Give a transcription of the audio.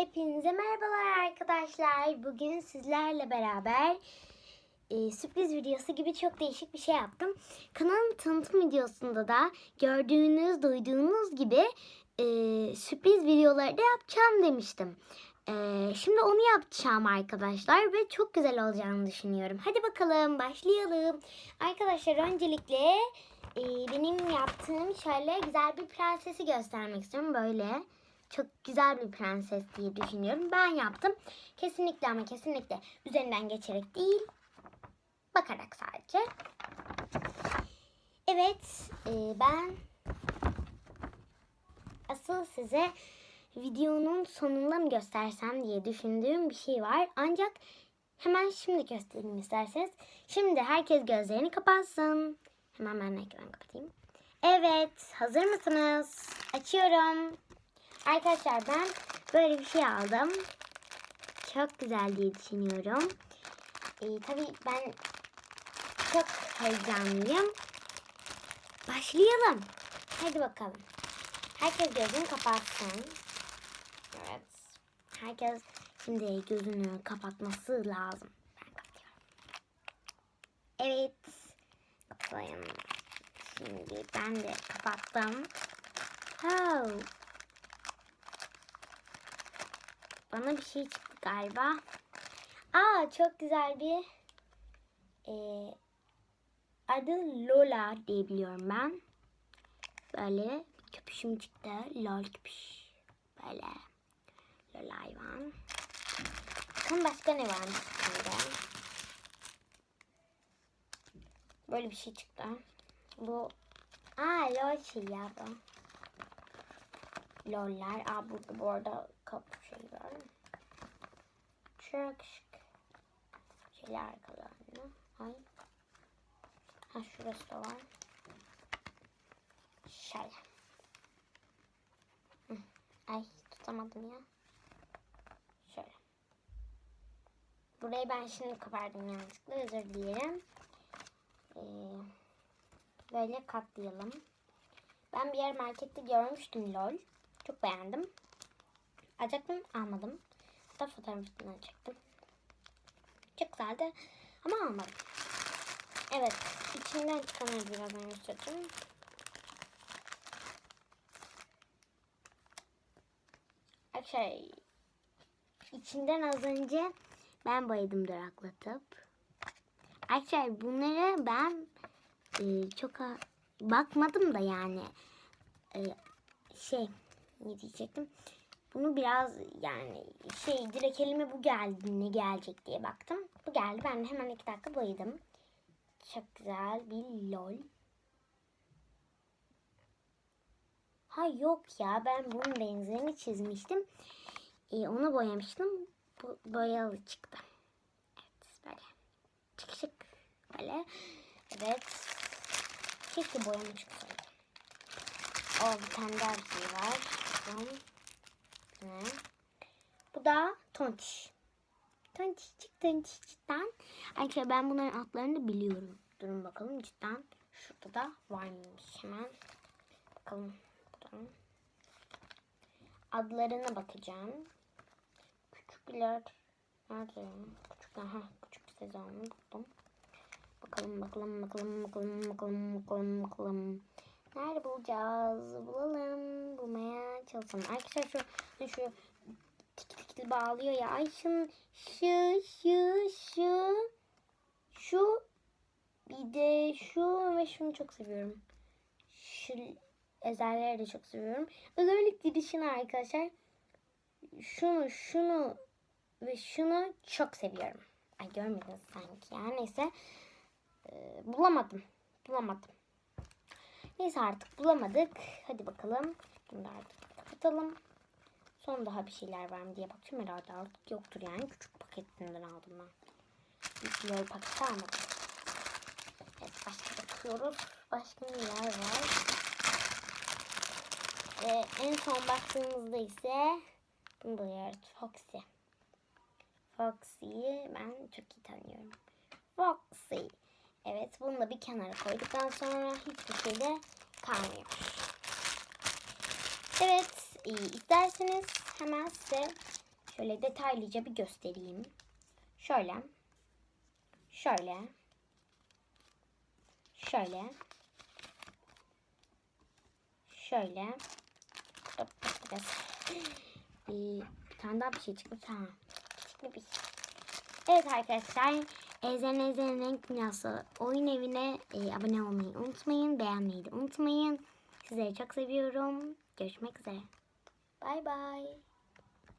Hepinize merhabalar arkadaşlar. Bugün sizlerle beraber e, sürpriz videosu gibi çok değişik bir şey yaptım. Kanalın tanıtım videosunda da gördüğünüz, duyduğunuz gibi e, sürpriz videoları da yapacağım demiştim. E, şimdi onu yapacağım arkadaşlar ve çok güzel olacağını düşünüyorum. Hadi bakalım başlayalım. Arkadaşlar öncelikle e, benim yaptığım şöyle güzel bir prensesi göstermek istiyorum. Böyle çok güzel bir prenses diye düşünüyorum. Ben yaptım. Kesinlikle ama kesinlikle üzerinden geçerek değil. Bakarak sadece. Evet e, ben asıl size videonun sonunda mı göstersem diye düşündüğüm bir şey var. Ancak hemen şimdi göstereyim isterseniz. Şimdi herkes gözlerini kapatsın. Hemen ben ekranı kapatayım. Evet hazır mısınız? Açıyorum. Arkadaşlar ben böyle bir şey aldım. Çok güzel diye düşünüyorum. Ee, tabii ben çok heyecanlıyım. Başlayalım. Hadi bakalım. Herkes gözünü kapatsın. Evet. Herkes şimdi gözünü kapatması lazım. Ben kapatıyorum. Evet. Kapatayım. Şimdi ben de kapattım. Oh. Bana bir şey çıktı galiba. Aa çok güzel bir e, adı Lola diye ben. Böyle köpüşüm çıktı. Lol köpüş. Böyle. Lola hayvan. Bakın başka ne varmış içinde. Böyle bir şey çıktı. Bu Aa lol şey ya bu. Loller. Aa burada bu arada kapı şey var. Çok şık. Şeyler arkalarında. Ay. Ha şurası da var. Şöyle. Ay tutamadım ya. Şöyle. Burayı ben şimdi kapardım yanlışlıkla. Özür dilerim. Ee, böyle katlayalım. Ben bir yer markette görmüştüm LOL. Çok beğendim. Alacaktım almadım. Da fotoğrafını çektim. Çok güzeldi ama almadım. Evet içinden çıkanları birazdan göstereceğim. Şey, içinden az önce ben boyadım duraklatıp. Arkadaşlar bunları ben e, çok bakmadım da yani e, şey ne diyecektim. Bunu biraz yani şey direkt elime bu geldi ne gelecek diye baktım. Bu geldi. Ben de hemen iki dakika boyadım. Çok güzel bir lol. Ha yok ya ben bunun benzerini çizmiştim. Ee, onu boyamıştım. Bu boyalı çıktı. Evet böyle. Çık çık. Böyle. Evet. Keşke boyama çıksaydı. O bir tane daha şey var. Ne? Bu da tontiş. Tontişcik tontişik cidden. Arkadaşlar ben bunların adlarını biliyorum. Durun bakalım cidden. Şurada da var mıymış hemen. Bakalım. Buradan. Adlarına bakacağım. Küçükler. Nerede ya? Küçükler. Ha, küçük sezonu buldum. Bakalım bakalım bakalım bakalım bakalım bakalım bakalım. Nerede bulacağız? Bulalım. Bulmaya çalışalım. Arkadaşlar şu hani şu tikli tikli bağlıyor ya. Ay şun, şu şu şu şu bir de şu ve şunu çok seviyorum. Şu ezelleri de çok seviyorum. Özellikle dişini arkadaşlar. Şunu şunu ve şunu çok seviyorum. Ay görmediniz sanki ya. Neyse. Ee, bulamadım. Bulamadım. Neyse artık bulamadık. Hadi bakalım. Bunu da artık kapatalım. Son daha bir şeyler var mı diye bakacağım herhalde artık yoktur yani. Küçük paketinden aldım ben. Bir paketi almadım. Evet başka bakıyoruz. Başka neler var? Ve en son baktığımızda ise bunu buluyoruz. Foxy. Foxy'yi ben çok iyi tanıyorum. Foxy. Evet bunu da bir kenara koyduktan sonra hiçbir şey de kalmıyor. Evet e, isterseniz hemen size Şöyle detaylıca bir göstereyim. Şöyle. Şöyle. Şöyle. Şöyle. Biraz. Ee, bir tane daha bir şey çıktı. Tamam. Çıktı bir şey. Evet arkadaşlar. Ezen Ezen Renk Dünyası oyun evine e, abone olmayı unutmayın. Beğenmeyi de unutmayın. Sizleri çok seviyorum. Görüşmek üzere. Bay bay.